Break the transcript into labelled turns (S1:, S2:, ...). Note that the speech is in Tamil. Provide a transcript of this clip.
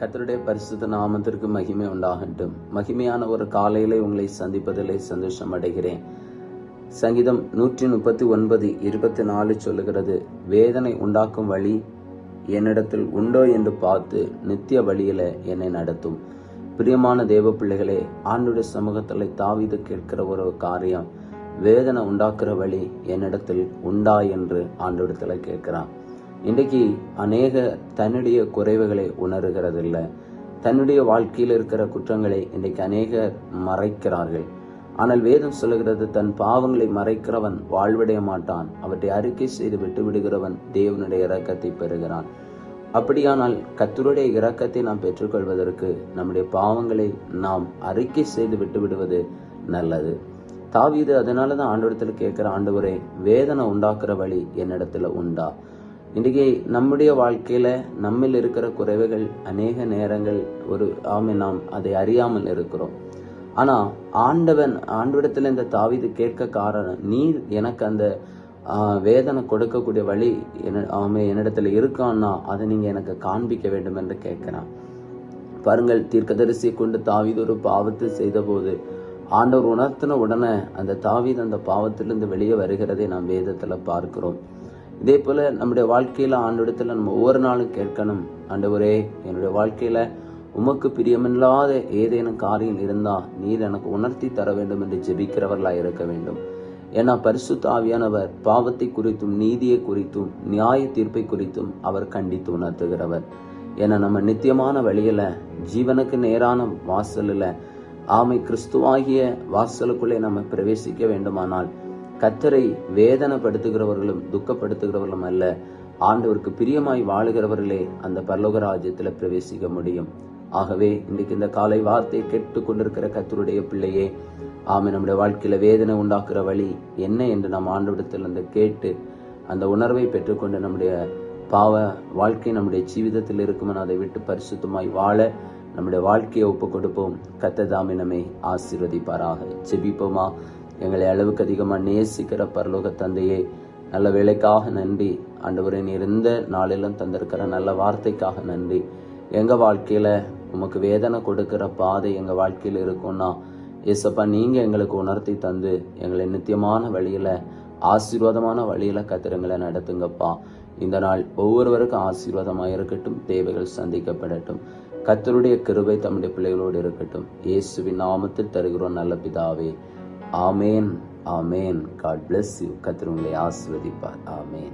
S1: கத்தருடைய பரிசுத்த நாமத்திற்கு மகிமை உண்டாகட்டும். மகிமையான ஒரு காலையிலே உங்களை சந்திப்பதிலே சந்தோஷம் அடைகிறேன். சங்கீதம் நூற்றி முப்பத்தி ஒன்பது இருபத்தி நாலு சொல்லுகிறது வேதனை உண்டாக்கும் வழி என்னிடத்தில் உண்டோ என்று பார்த்து நித்திய வழியில என்னை நடத்தும். பிரியமான தேவ பிள்ளைகளே ஆண்டுடைய சமூகத்தில் தாவிது கேட்கிற ஒரு காரியம் வேதனை உண்டாக்குற வழி என்னிடத்தில் உண்டா என்று ஆண்டுடத்தில் கேட்கிறான். இன்றைக்கு அநேக தன்னுடைய குறைவுகளை உணர்கிறதில்லை. தன்னுடைய வாழ்க்கையில் இருக்கிற குற்றங்களை இன்றைக்கு அநேகர் மறைக்கிறார்கள். ஆனால் வேதம் சொல்லுகிறது தன் பாவங்களை மறைக்கிறவன் வாழ்வடைய மாட்டான். அவற்றை அறிக்கை செய்து விட்டு விடுகிறவன் தேவனுடைய இரக்கத்தை பெறுகிறான். அப்படியானால் கத்தருடைய இரக்கத்தை நாம் பெற்றுக்கொள்வதற்கு நம்முடைய பாவங்களை நாம் அறிக்கை செய்து விட்டு விடுவது நல்லது. தாவீது அதனால தான் ஆண்டவரத்தில் கேட்கிற ஆண்டவரே வேதனை உண்டாக்குற வழி என்னிடத்துல உண்டா? இன்றைக்கி நம்முடைய வாழ்க்கையில் நம்மில் இருக்கிற குறைவுகள் அநேக நேரங்கள் ஒரு ஆமை நாம் அதை அறியாமல் இருக்கிறோம். ஆனால் ஆண்டவன் ஆண்டவிடத்தில் இந்த தாவிது கேட்க காரணம் நீர் எனக்கு அந்த வேதனை கொடுக்கக்கூடிய வழி என்ன ஆமை என்னிடத்துல இருக்கான்னா அதை நீங்கள் எனக்கு காண்பிக்க வேண்டும் என்று கேட்குறான். பாருங்கள் தீர்க்கதரிசி கொண்டு தாவிது ஒரு பாவத்தை செய்தபோது ஆண்டவர் உணர்த்தின உடனே அந்த தாவிது அந்த பாவத்திலிருந்து வெளியே வருகிறதை நாம் வேதத்தில் பார்க்கிறோம். இதே போல நம்முடைய வாழ்க்கையில ஆண்டோடத்துல நம்ம ஒவ்வொரு நாளும் கேட்கணும். ஆண்டவரே என்னுடைய வாழ்க்கையில உமக்கு பிரியமில்லாத ஏதேனும் காரியம் இருந்தா நீர் எனக்கு உணர்த்தி தர வேண்டும் என்று ஜெபிக்கிறவர்களா இருக்க வேண்டும். ஏன்னா பரிசுத்த ஆவியானவர் பாவத்தை குறித்தும் நீதியை குறித்தும் நியாய தீர்ப்பை குறித்தும் அவர் கண்டித்து உணர்த்துகிறவர். ஏன்னா நம்ம நித்தியமான வழியில ஜீவனுக்கு நேரான வாசலில் ஆமை கிறிஸ்துவாகிய வாசலுக்குள்ளே நம்ம பிரவேசிக்க வேண்டுமானால் கத்தரை வேதனைப்படுத்துகிறவர்களும் துக்கப்படுத்துகிறவர்களும் அல்ல. ஆண்டவருக்கு பிரியமாய் வாழுகிறவர்களே அந்த பரலோக ராஜ்யத்தில் பிரவேசிக்க முடியும். ஆகவே இன்றைக்கு இந்த காலை வார்த்தையை கேட்டு கொண்டிருக்கிற கத்தருடைய பிள்ளையே ஆமை நம்முடைய வாழ்க்கையில வேதனை உண்டாக்குற வழி என்ன என்று நாம் ஆண்டவிடத்தில் அந்த கேட்டு அந்த உணர்வை பெற்றுக்கொண்டு நம்முடைய பாவ வாழ்க்கை நம்முடைய ஜீவிதத்தில் இருக்குமென அதை விட்டு பரிசுத்தமாய் வாழ நம்முடைய வாழ்க்கையை ஒப்பு கொடுப்போம் கத்ததாமி நம்மை ஆசீர்வதிப்பாராக. செபிப்போமா எங்களை அளவுக்கு அதிகமாக நேசிக்கிற பரலோக தந்தையே நல்ல வேலைக்காக நன்றி. ஆண்டவரை நீர் இந்த நாளிலும் தந்திருக்கிற நல்ல வார்த்தைக்காக நன்றி. எங்க வாழ்க்கையில உமக்கு வேதனை கொடுக்கிற பாதை எங்க வாழ்க்கையில் இருக்கும்னா ஏசப்பா நீங்க எங்களுக்கு உணர்த்தி தந்து எங்களை நித்தியமான வழியில ஆசீர்வாதமான வழியில கத்திரங்களை நடத்துங்கப்பா. இந்த நாள் ஒவ்வொருவருக்கும் ஆசீர்வாதமாக இருக்கட்டும் தேவைகள் சந்திக்கப்படட்டும். கத்தருடைய கிருபை தம்முடைய பிள்ளைகளோடு இருக்கட்டும். இயேசுவின் நாமத்தில் தருகிறோம் நல்ல பிதாவே. ஆமேன் ஆமேன். காட் பிளஸ் யூ கத்திரவங்களை ஆஸ்வதிப்பார் ஆமேன்.